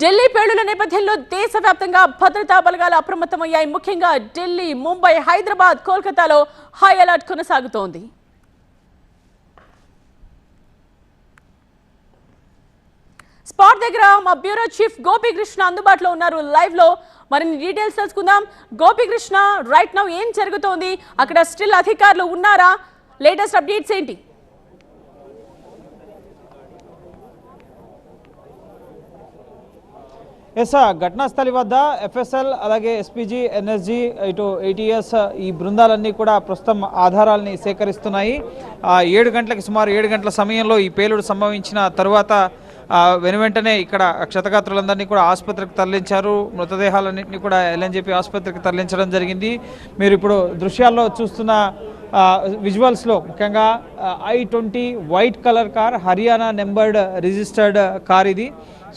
ఢిల్లీ పేలుల నేపథ్యంలో దేశవ్యాప్తంగా భద్రతా బలగాలు అప్రమత్తమయ్యాయి. ముఖ్యంగా ఢిల్లీ ముంబై హైదరాబాద్ కోల్కతాలో హై అలర్ట్ కొనసాగుతోంది. స్పాట్ దగ్గర మా బ్యూరో చీఫ్ గోపీకృష్ణ అందుబాటులో ఉన్నారు. లైవ్లో మరిన్ని డీటెయిల్స్ తెలుసుకుందాం. గోపీకృష్ణ రైట్ నౌ ఏం జరుగుతోంది? అక్కడ స్టిల్ అధికారులు ఉన్నారా? లేటెస్ట్ అప్డేట్స్ ఏంటి? ఎస్ ఘటనా స్థలి వద్ద ఎఫ్ఎస్ఎల్ అలాగే ఎస్పీజీ ఎన్ఎస్జీ ఇటు ఏటీఎస్ ఈ బృందాలన్నీ కూడా ప్రస్తుతం ఆధారాలని సేకరిస్తున్నాయి. ఏడు గంటలకు సుమారు ఏడు గంటల సమయంలో ఈ పేలుడు సంభవించిన తరువాత వెనువెంటనే ఇక్కడ క్షతగాత్రులందరినీ కూడా ఆసుపత్రికి తరలించారు. మృతదేహాలన్నింటినీ కూడా ఎల్ఎన్జేపీ ఆసుపత్రికి తరలించడం జరిగింది. మీరు ఇప్పుడు దృశ్యాల్లో చూస్తున్న విజువల్స్లో ముఖ్యంగా I twenty white colour car Haryana numbered registered car ఇది.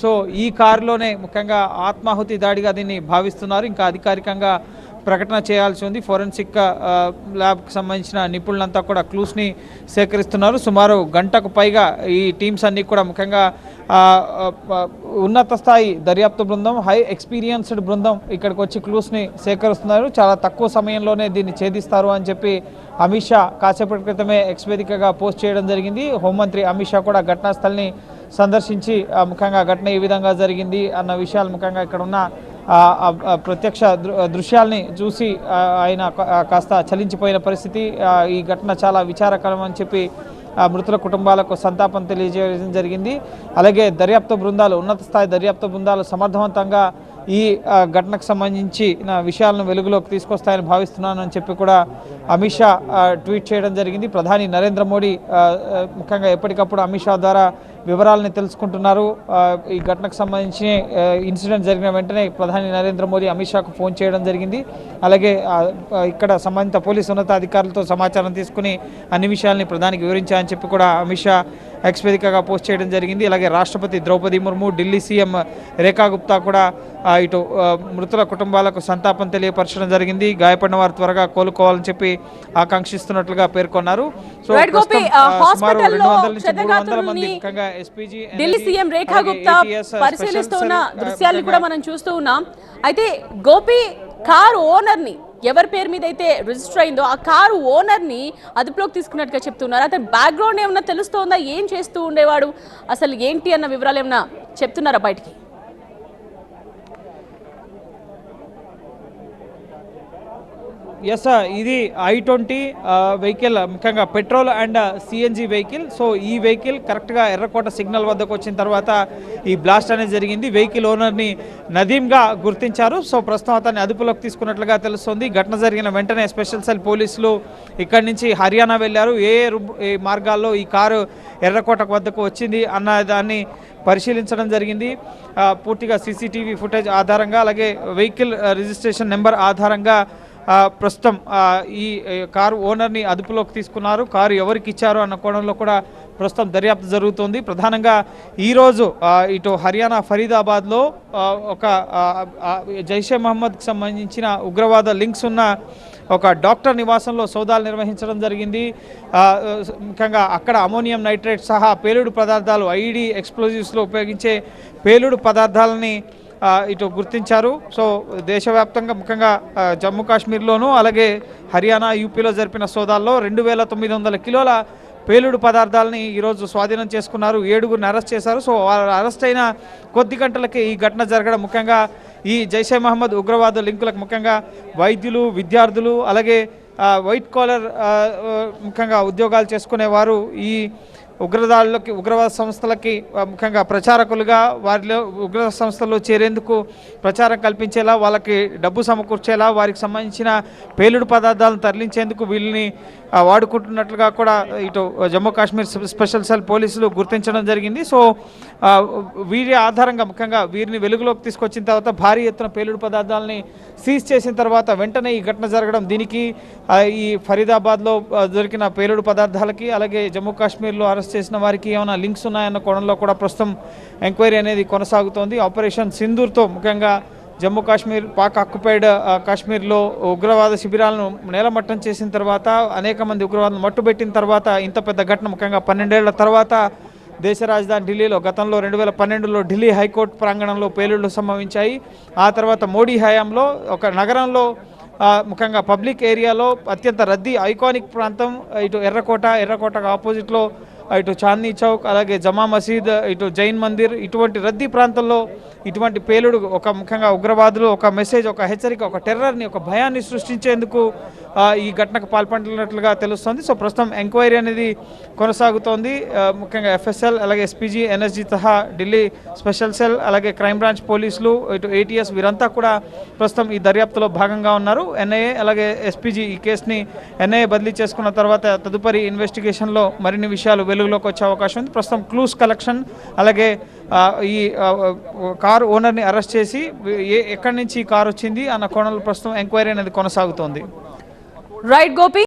సో ఈ కారులోనే ముఖ్యంగా ఆత్మాహుతి దాడిగా దీన్ని భావిస్తున్నారు. ఇంకా అధికారికంగా ప్రకటన చేయాల్సి ఉంది. ఫోరెన్సిక్ ల్యాబ్కి సంబంధించిన నిపుణులంతా కూడా క్లూస్ని సేకరిస్తున్నారు. సుమారు గంటకు పైగా ఈ టీమ్స్ అన్నీ కూడా ముఖ్యంగా ఉన్నత స్థాయి దర్యాప్తు బృందం హై ఎక్స్పీరియన్స్డ్ బృందం ఇక్కడికి వచ్చి క్లూస్ని సేకరిస్తున్నారు. చాలా తక్కువ సమయంలోనే దీన్ని ఛేదిస్తారు అని చెప్పి అమిత్ షా కాసేపటి క్రితమే ఎక్స్వేదికగా పోస్ట్ చేయడం జరిగింది. హోంమంత్రి అమిత్ షా కూడా ఘటనాస్థలిని సందర్శించి ముఖ్యంగా ఘటన ఏ విధంగా జరిగింది అన్న విషయాలు ముఖ్యంగా ఇక్కడ ఉన్న ప్రత్యక్ష దృశ్యాల్ని చూసి ఆయన కాస్త చలించిపోయిన పరిస్థితి ఈ ఘటన చాలా విచారకరం అని చెప్పి మృతుల కుటుంబాలకు సంతాపం తెలియజేయడం జరిగింది. అలాగే దర్యాప్తు బృందాలు ఉన్నత స్థాయి దర్యాప్తు బృందాలు సమర్థవంతంగా ఈ ఘటనకు సంబంధించి నా విషయాలను వెలుగులోకి తీసుకొస్తాయని భావిస్తున్నాను అని చెప్పి కూడా అమిత్ షా ట్వీట్ చేయడం జరిగింది. ప్రధాని నరేంద్ర మోడీ ముఖ్యంగా ఎప్పటికప్పుడు అమిత్ షా ద్వారా వివరాలని తెలుసుకుంటున్నారు. ఈ ఘటనకు సంబంధించి ఇన్సిడెంట్ జరిగిన వెంటనే ప్రధాని నరేంద్ర మోదీ అమిత్ షాకు ఫోన్ చేయడం జరిగింది. అలాగే ఇక్కడ సంబంధిత పోలీసు ఉన్నతాధికారులతో సమాచారం తీసుకుని అన్ని విషయాల్ని ప్రధానికి వివరించాలని చెప్పి కూడా అమిత్ షా ఎక్స్ వేదికగా పోస్ట్ చేయడం జరిగింది. అలాగే రాష్ట్రపతి ద్రౌపది ముర్ము ఢిల్లీ సీఎం రేఖా గుప్తా కూడా ఇటు మృతుల కుటుంబాలకు సంతాపం తెలియపరచడం జరిగింది. గాయపడిన వారు త్వరగా కోలుకోవాలని చెప్పి ఆకాంక్షిస్తున్నట్లుగా పేర్కొన్నారు. సో Right, గోపి, ప్రస్తుతం, ఆ, ఆ, సుమారు హాస్పిటల్లో 200 నుంచి 300 మంది క్షతగాత్రుల్ని ముఖ్యంగా ఎస్పీజీ ఢిల్లీ సీఎం రేఖా గుప్తా పరిశీలిస్తున్న దృశ్యాల్ని కూడా మనం చూస్తూ ఉన్నాం. అయితే గోపి కారు ఓనర్ని ఎవరి పేరు మీద అయితే రిజిస్టర్ అయిందో ఆ కారు ఓనర్ని అదుపులోకి తీసుకున్నట్టుగా చెప్తున్నారు. అతని బ్యాక్గ్రౌండ్ ఏమన్నా తెలుస్తోందా? ఏం చేస్తూ ఉండేవాడు? అసలు ఏంటి అన్న వివరాలు ఏమన్నా చెప్తున్నారా బయటికి? ఎస్ ఇది ఐ ట్వంటీ వెహికల్ ముఖ్యంగా petrol and CNG vehicle so ఈ వెహికల్ కరెక్ట్గా ఎర్రకోట సిగ్నల్ వద్దకు వచ్చిన తర్వాత ఈ బ్లాస్ట్ అనేది జరిగింది. వెహికల్ ఓనర్ని నదీంగా గుర్తించారు. సో ప్రస్తుతం అతన్ని అదుపులోకి తీసుకున్నట్లుగా తెలుస్తుంది. ఘటన జరిగిన వెంటనే స్పెషల్ సెల్ పోలీసులు ఇక్కడి నుంచి హర్యానా వెళ్ళారు. ఏ ఏ మార్గాల్లో ఈ కారు ఎర్రకోట వద్దకు వచ్చింది అన్న దాన్ని పరిశీలించడం జరిగింది. Uh, పూర్తిగా సీసీటీవీ ఫుటేజ్ ఆధారంగా అలాగే వెహికల్ రిజిస్ట్రేషన్ నెంబర్ ఆధారంగా ప్రస్తుతం ఈ కారు ఓనర్ని అదుపులోకి తీసుకున్నారు. కారు ఎవరికి ఇచ్చారు అన్న కోణంలో కూడా ప్రస్తుతం దర్యాప్తు జరుగుతోంది. ప్రధానంగా ఈరోజు ఇటు హర్యానా ఫరీదాబాద్లో ఒక జైషే మహమ్మద్కి సంబంధించిన ఉగ్రవాద లింక్స్ ఉన్న ఒక డాక్టర్ నివాసంలో సోదాలు నిర్వహించడం జరిగింది. ముఖ్యంగా అక్కడ అమోనియం నైట్రేట్ సహా పేలుడు పదార్థాలు ఐఈడి ఎక్స్ప్లోజివ్స్లో ఉపయోగించే పేలుడు పదార్థాలని ఇటు గుర్తించారు. సో దేశవ్యాప్తంగా ముఖ్యంగా జమ్మూ కాశ్మీర్లోనూ అలాగే హర్యానా యూపీలో జరిపిన సోదాల్లో రెండు వేల తొమ్మిది వందల కిలోల పేలుడు పదార్థాలని ఈరోజు స్వాధీనం చేసుకున్నారు. ఏడుగురిని అరెస్ట్ చేశారు. సో వారు అరెస్ట్ అయిన కొద్ది గంటలకి ఈ ఘటన జరగడం ముఖ్యంగా ఈ జైషే మహమ్మద్ ఉగ్రవాద లింకులకు ముఖ్యంగా వైద్యులు విద్యార్థులు అలాగే వైట్ కాలర్ ముఖ్యంగా ఉద్యోగాలు చేసుకునేవారు. ఈ ఉగ్రదాడులకి ఉగ్రవాద సంస్థలకి ముఖ్యంగా ప్రచారకులుగా వారిలో ఉగ్ర సంస్థల్లో చేరేందుకు ప్రచారం కల్పించేలా వాళ్ళకి డబ్బు సమకూర్చేలా వారికి సంబంధించిన పేలుడు పదార్థాలను తరలించేందుకు వీళ్ళని వాడుకుంటున్నట్లుగా కూడా ఇటు జమ్మూ కాశ్మీర్ స్పెషల్ సెల్ పోలీసులు గుర్తించడం జరిగింది. సో వీరి ఆధారంగా ముఖ్యంగా వీరిని వెలుగులోకి తీసుకొచ్చిన తర్వాత భారీ ఎత్తున పేలుడు పదార్థాలని సీజ్ చేసిన తర్వాత వెంటనే ఈ ఘటన జరగడం దీనికి ఈ ఫరీదాబాద్లో దొరికిన పేలుడు పదార్థాలకి అలాగే జమ్మూ కాశ్మీర్లో అరెస్ట్ చేసిన వారికి ఏమైనా లింక్స్ ఉన్నాయన్న కోణంలో కూడా ప్రస్తుతం ఎంక్వైరీ అనేది కొనసాగుతోంది. ఆపరేషన్ సింధూర్తో ముఖ్యంగా జమ్మూ కాశ్మీర్ పాక్ ఆక్యుపైడ్ కాశ్మీర్లో ఉగ్రవాద శిబిరాలను నేలమట్టం చేసిన తర్వాత అనేక మంది ఉగ్రవాదులు మట్టుబెట్టిన తర్వాత ఇంత పెద్ద ఘటన ముఖ్యంగా పన్నెండేళ్ళ తర్వాత దేశ రాజధాని ఢిల్లీలో గతంలో రెండు వేల పన్నెండులో ఢిల్లీ హైకోర్టు ప్రాంగణంలో పేలుళ్ళు సంభవించాయి. ఆ తర్వాత మోడీ హయాంలో ఒక నగరంలో ముఖ్యంగా పబ్లిక్ ఏరియాలో అత్యంత రద్దీ ఐకానిక్ ప్రాంతం ఇటు ఎర్రకోట ఎర్రకోటకు ఆపోజిట్లో ఇటు చాందనీ చౌక్ అలాగే జమా మసీద్ ఇటు జైన్ మందిర్ ఇటువంటి రద్దీ ప్రాంతంలో ఇటువంటి పేలుడు ఒక ముఖ్యంగా ఉగ్రవాదులు ఒక మెసేజ్ ఒక హెచ్చరిక ఒక టెర్రర్ని ఒక భయాన్ని సృష్టించేందుకు ఈ ఘటనకు పాల్పడినట్లుగా తెలుస్తోంది. సో ప్రస్తుతం ఎంక్వైరీ అనేది కొనసాగుతోంది. ముఖ్యంగా ఎఫ్ఎస్ఎల్ అలాగే ఎస్పీజీ ఎన్ఎస్జీ తహా ఢిల్లీ స్పెషల్ సెల్ అలాగే క్రైమ్ బ్రాంచ్ పోలీసులు ఇటు ఏటీఎస్ వీరంతా కూడా ప్రస్తుతం ఈ దర్యాప్తులో భాగంగా ఉన్నారు. ఎన్ఐఏ అలాగే ఎస్పీజీ ఈ కేసుని ఎన్ఐఏ బదిలీ చేసుకున్న తర్వాత తదుపరి ఇన్వెస్టిగేషన్లో మరిన్ని విషయాలు వెలుగులోకి వచ్చే అవకాశం ఉంది. ప్రస్తుతం క్లూస్ కలెక్షన్ అలాగే ఈ కారు ఓనర్ని అరెస్ట్ చేసి ఏ ఎక్కడి నుంచి ఈ కారు వచ్చింది అన్న కోణంలో ప్రస్తుతం ఎంక్వైరీ అనేది కొనసాగుతోంది. రైట్ గోపి